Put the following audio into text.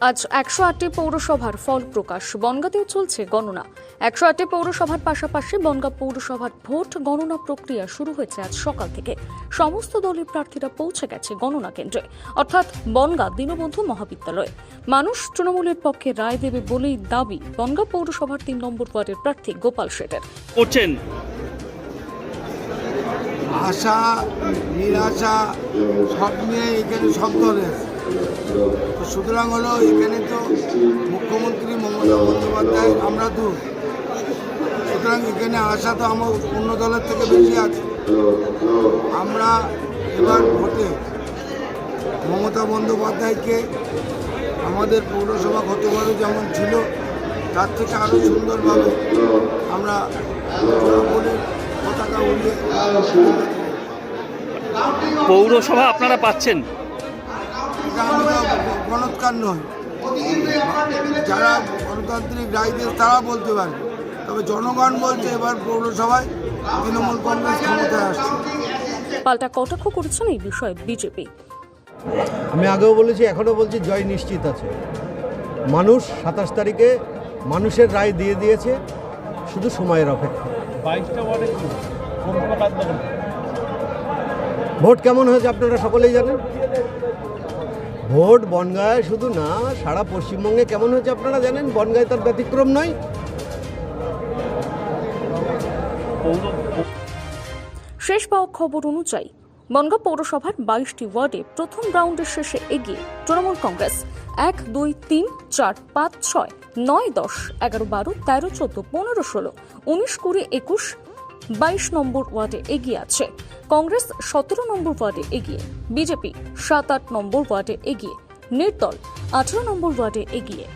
আজ একশো আটটি পৌরসভার ফল প্রকাশ। বনগাতেও চলছে গণনা। একশো আটটি পৌরসভার পাশাপাশি বনগা পৌরসভার ভোট গণনা প্রক্রিয়া শুরু হয়েছে আজ সকাল থেকে। সমস্ত দলের প্রার্থীরা পৌঁছে গেছে গণনা কেন্দ্রে। অর্থাৎ বনগা দীনবন্ধু মহাবিদ্যালয়ে। মানুষ তৃণমূলের পক্ষে রায় দেবে বলেই দাবি বনগা পৌরসভার তিন নম্বর ওয়ার্ডের প্রার্থী গোপাল শেঠের। করছেন? আশা নিরাশা সব নিয়ে এখানে সব দলের। সুতরাং হলো এখানে তো মুখ্যমন্ত্রী মমতা বন্দ্যোপাধ্যায় আমরা দূর। সুতরাং এখানে আশা তো আমার অন্য দলের থেকে বেশি আছে। আমরা এবার ভোটে মমতা বন্দ্যোপাধ্যায়কে আমাদের পৌরসভা গতবারও যেমন ছিল, তার থেকে আরও সুন্দরভাবে আমরা পতাকা উড়িয়ে পৌরসভা আপনারা পাচ্ছেন? গণৎকার নয়। যারা গণতান্ত্রিক রায়দের তারা বলতে পারবে। তবে জনগণ বলছে এবার পৌরসভায় তৃণমূল কংগ্রেস ক্ষমতায় আসছে। পাল্টা কটাক্ষ করেছেন এই বিষয়ে বিজেপি। আমি আগেও বলেছি এখনও বলছি জয় নিশ্চিত আছে। মানুষ সাতাশ তারিখে মানুষের রায় দিয়ে দিয়েছে শুধু সময়ের অপেক্ষা। ভোট কেমন হয়েছে আপনারা সকলেই জানেন? ভোট বনগায় শুধু না, সারা পশ্চিমবঙ্গে কেমন হয়েছে আপনারা জানেন? বনগায় তার ব্যতিক্রম নয়। শেষ পাওয়া খবর অনুযায়ী, বনগাঁ পৌরসভার বাইশটি ওয়ার্ডে প্রথম রাউন্ডের শেষে এগিয়ে তৃণমূল কংগ্রেস এক, দুই, তিন, চার, পাঁচ, ছয়, নয়, দশ, এগারো, বারো, তেরো, চোদ্দ, পনেরো, ষোলো, উনিশ, কুড়ি, একুশ বাইশ নম্বর ওয়ার্ডে এগিয়ে আছে। কংগ্রেস সতেরো নম্বর ওয়ার্ডে এগিয়ে, বিজেপি সাত আট নম্বর ওয়ার্ডে এগিয়ে, নির্দল আঠারো নম্বর ওয়ার্ডে এগিয়ে।